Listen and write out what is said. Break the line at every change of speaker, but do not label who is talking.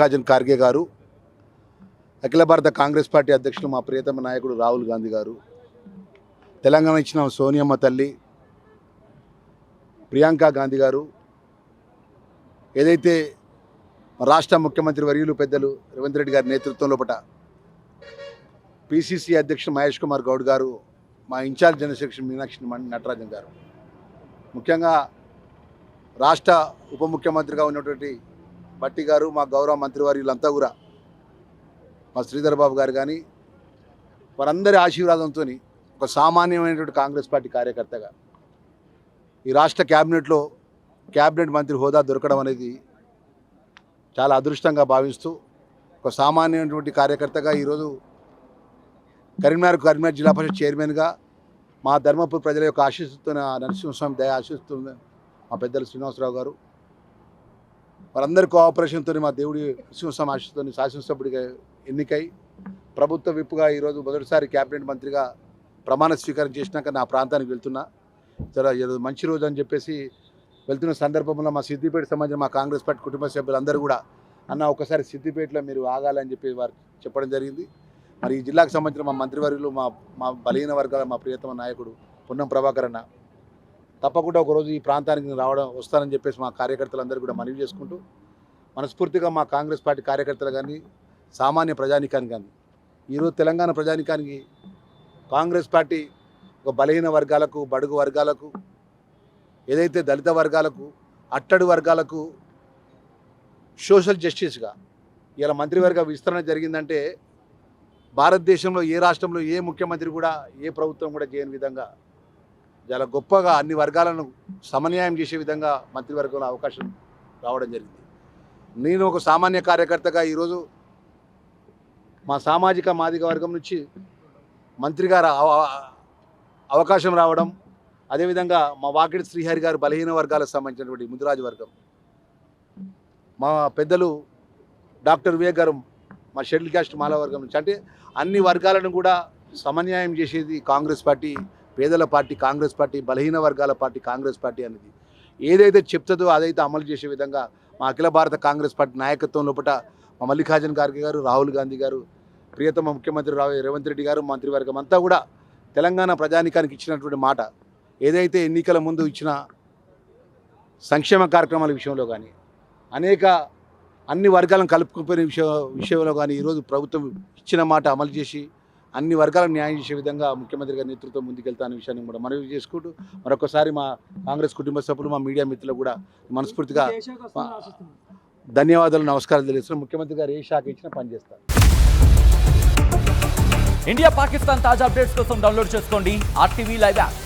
మల్లికార్జున్ ఖార్గే గారు అఖిల భారత కాంగ్రెస్ పార్టీ అధ్యక్షులు మా ప్రియతమ నాయకుడు రాహుల్ గాంధీ గారు తెలంగాణ ఇచ్చిన సోనియమ్మ తల్లి ప్రియాంక గాంధీ గారు ఏదైతే రాష్ట్ర ముఖ్యమంత్రి వర్యులు పెద్దలు రేవంత్ రెడ్డి గారి నేతృత్వం లోపట పిసిసి అధ్యక్షుడు మహేష్ కుమార్ గౌడ్ గారు మా in charge general Meenakshi Mani Natarajan garu. ముఖ్యంగా రాష్ట్ర ఉప ముఖ్యమంత్రిగా ఉన్నటువంటి భట్టి గారు మా గౌరవ మంత్రివర్యులంతా కూడా మా శ్రీధర్ బాబు గారు కానీ వారందరి ఆశీర్వాదంతో ఒక సామాన్యమైనటువంటి కాంగ్రెస్ పార్టీ కార్యకర్తగా ఈ రాష్ట్ర క్యాబినెట్లో క్యాబినెట్ మంత్రి హోదా దొరకడం అనేది చాలా అదృష్టంగా భావిస్తూ ఒక సామాన్యమైనటువంటి కార్యకర్తగా ఈరోజు కరీంనగర్ కరీంనగర్ జిల్లా పరిషత్ చైర్మన్గా మా ధర్మపురి ప్రజల యొక్క ఆశీస్సుతో నరసింహస్వామి దయ ఆశిస్తున్న మా పెద్దలు శ్రీనివాసరావు గారు వారందరి కోఆపరేషన్తో మా దేవుడి నరసింహస్వామి ఆశీస్సుతో శాసనసభ్యుడిగా ఎన్నికై ప్రభుత్వ విప్పుగా ఈరోజు మొదటిసారి క్యాబినెట్ మంత్రిగా ప్రమాణ స్వీకారం చేసినాక నా ప్రాంతానికి వెళ్తున్నా. చాలా ఈరోజు మంచి రోజు అని చెప్పేసి వెళ్తున్న సందర్భంలో మా సిద్దిపేట సంబంధించిన మా కాంగ్రెస్ పార్టీ కుటుంబ సభ్యులందరూ కూడా అన్న ఒకసారి సిద్దిపేటలో మీరు ఆగాలని చెప్పి వారు చెప్పడం జరిగింది. మరి ఈ జిల్లాకు సంబంధించిన మా మంత్రివర్యులు మా మా బలహీన వర్గాల మా ప్రియతమ నాయకుడు పొన్నం ప్రభాకర్ అన్న తప్పకుండా ఒకరోజు ఈ ప్రాంతానికి రావడం వస్తానని చెప్పేసి మా కార్యకర్తలందరూ కూడా మనవి చేసుకుంటూ మనస్ఫూర్తిగా మా కాంగ్రెస్ పార్టీ కార్యకర్తలు కానీ సామాన్య ప్రజానికానికి కానీ ఈరోజు తెలంగాణ ప్రజానికానికి కాంగ్రెస్ పార్టీ ఒక బలహీన వర్గాలకు బడుగు వర్గాలకు ఏదైతే దళిత వర్గాలకు అట్టడు వర్గాలకు సోషల్ జస్టిస్గా ఇలా మంత్రివర్గ విస్తరణ జరిగిందంటే భారతదేశంలో ఏ రాష్ట్రంలో ఏ ముఖ్యమంత్రి కూడా ఏ ప్రభుత్వం కూడా చేయని విధంగా చాలా గొప్పగా అన్ని వర్గాలను సమన్యాయం చేసే విధంగా మంత్రివర్గంలో అవకాశం రావడం జరిగింది. నేను ఒక సామాన్య కార్యకర్తగా ఈరోజు మా సామాజిక మాదిక వర్గం నుంచి మంత్రి గారు అవ- అవకాశం రావడం అదేవిధంగా మా వాకిడి శ్రీహరి గారు బలహీన వర్గాలకు సంబంధించినటువంటి ముదిరాజు వర్గం మా పెద్దలు డాక్టర్ వివేక్ గారు మా షెడ్యూల్ క్యాస్ట్ మాల వర్గం నుంచి అంటే అన్ని వర్గాలను కూడా సమన్యాయం చేసేది కాంగ్రెస్ పార్టీ పేదల పార్టీ కాంగ్రెస్ పార్టీ బలహీన వర్గాల పార్టీ కాంగ్రెస్ పార్టీ అనేది ఏదైతే చెప్తుందో అదైతే అమలు చేసే విధంగా మా అఖిల భారత కాంగ్రెస్ పార్టీ నాయకత్వం లోపల మా మల్లికార్జున ఖార్గే గారు రాహుల్ గాంధీ గారు ప్రియతమ ముఖ్యమంత్రి రేవంత్ రెడ్డి గారు మంత్రివర్గం అంతా కూడా తెలంగాణ ప్రజానికానికి ఇచ్చినటువంటి మాట. ఏదైతే ఎన్నికల ముందు ఇచ్చిన సంక్షేమ కార్యక్రమాల విషయంలో కానీ అనేక అన్ని వర్గాలను కలుపుకుపోయిన విషయ విషయంలో కానీ ఈరోజు ప్రభుత్వం ఇచ్చిన మాట అమలు చేసి అన్ని వర్గాలను న్యాయం చేసే విధంగా ముఖ్యమంత్రి గారి నేతృత్వం ముందుకెళ్తానే విషయాన్ని కూడా మనవి చేసుకుంటూ మరొకసారి మా కాంగ్రెస్ కుటుంబ సభ్యులు మా మీడియా మిత్రులు కూడా మనస్ఫూర్తిగా ధన్యవాదాలు నమస్కారాలు తెలియజేస్తున్నాం ముఖ్యమంత్రి గారు ఏ శాఖ ఇచ్చినా పనిచేస్తారు.
ఇండియా పాకిస్తాన్ తాజా అప్డేట్స్ కోసం డౌన్లోడ్ చేసుకోండి ఆర్టీవీ లైవ్ యాప్.